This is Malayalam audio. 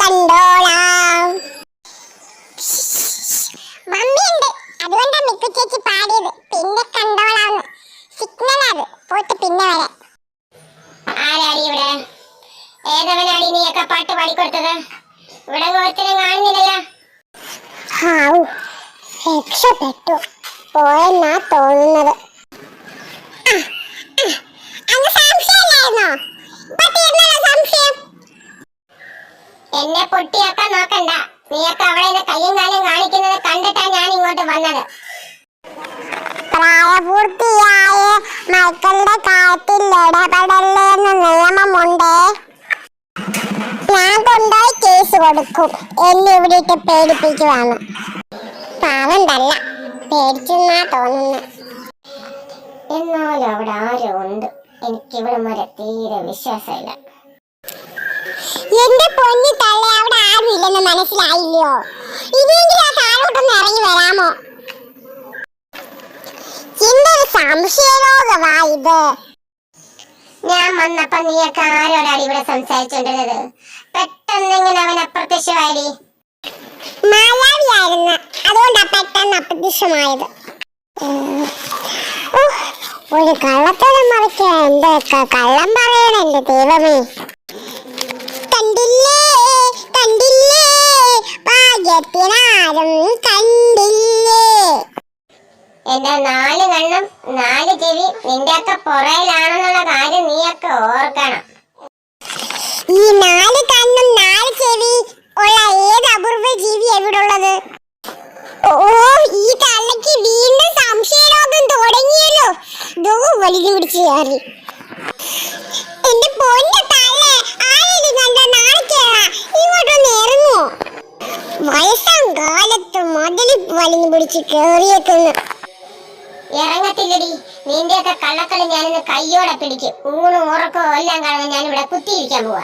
കണ്ടോളാം. മമ്മിയുണ്ട്. അതുകൊണ്ടാ മിക്കു ചേച്ചി പാടിയത്. പിന്നെ കണ്ടോളാം സിഗ്നൽ അത്. പോട്ട് പിന്നെ വരാം. ആരാടി ഇവിടെ? ഏതവനാടി നീയൊക്കെ പാട്ട് പാടിക്കൊടുത്തത്? ഇവിടെ ഒരുത്തരും കാണുന്നില്ലല്ലോ. ഹാവു. രക്ഷപ്പെട്ടു. പോയെന്നാ തോന്നുന്നത്. എന്നെ പൊട്ടിയാക്കാൻ നോക്കണ്ട. നീയൊക്കെ അവളെ കയ്യും കാലും കാണിക്കുന്നത് കണ്ടിട്ടാ ഞാൻ ഇങ്ങോട്ട് വന്നത്. കാര്യത്തിൽ ഞാൻ കേസ് കൊടുക്കും. എന്നെ എന്നാലും അവിടെ ആരോ ഉണ്ട്. എനിക്ക് ഇവിടെ വരെ തീരെ വിശ്വാസമില്ല. എന്റെ പൊന്നി തള്ള അവിടെ ആരും ഇല്ലെന്ന് മനസ്സിലായില്ലയോ? ഇനിയെങ്കിലും ആ താഴോട്ടൊന്ന് ഇറങ്ങി വരാമോ? എന്തൊരു സംശയരോഗമാ ഇത് ഞാൻ വന്നപ്പോ നീയൊക്കെ ആരോടാണ് ഇവിടെ സംസാരിച്ചോണ്ടിരുന്നത്? പെട്ടെന്ന് ഇങ്ങനെ അവൻ അപ്രത്യക്ഷമായി മായാവിയായിരുന്നു അതുകൊണ്ടാ പെട്ടെന്ന് അപ്രത്യക്ഷമായത്. ഒരു കള്ളത്തരം മറിക്കാൻ എന്തൊക്കെ കള്ളം പറയണ എന്റെ ദൈവമേ. എന്റെ നാല് കണ്ണും നാല് ചെവി നിന്റെ ഒക്കെ പുറയിലാണെന്നുള്ള കാര്യം നീ നീയൊക്കെ ഓർക്കണം. ഈ നാല് കണ്ണും നാല് ചെവി ഉള്ള ഏത് അപൂർവ ജീവി എവിടെ ഉള്ളത്? ഓ ഈ തള്ളക്ക് വീണ്ടും സംശയരോഗം തുടങ്ങിയല്ലോ. ദോ വലിഞ്ഞു പിടിച്ച് കയറി. എന്റെ പൊന്ന തള്ള ആരെയും കണ്ട നാളേക്കേറ ഇങ്ങോട്ടൊന്ന് ഇറങ്ങുമോ വയസ്സാം കാലത്ത് മതിൽ വലിഞ്ഞു പിടിച്ച് കേറിയേക്കുന്നു ഇറങ്ങത്തില്ലടി. നിന്റെയൊക്കെ കള്ളക്കളി ഞാനിന്ന് കയ്യോടെ പിടിക്കും. ഊണും ഉറക്കവും എല്ലാം കളഞ്ഞ് ഞാനിവിടെ കുത്തിയിരിക്കാൻ പോവാ.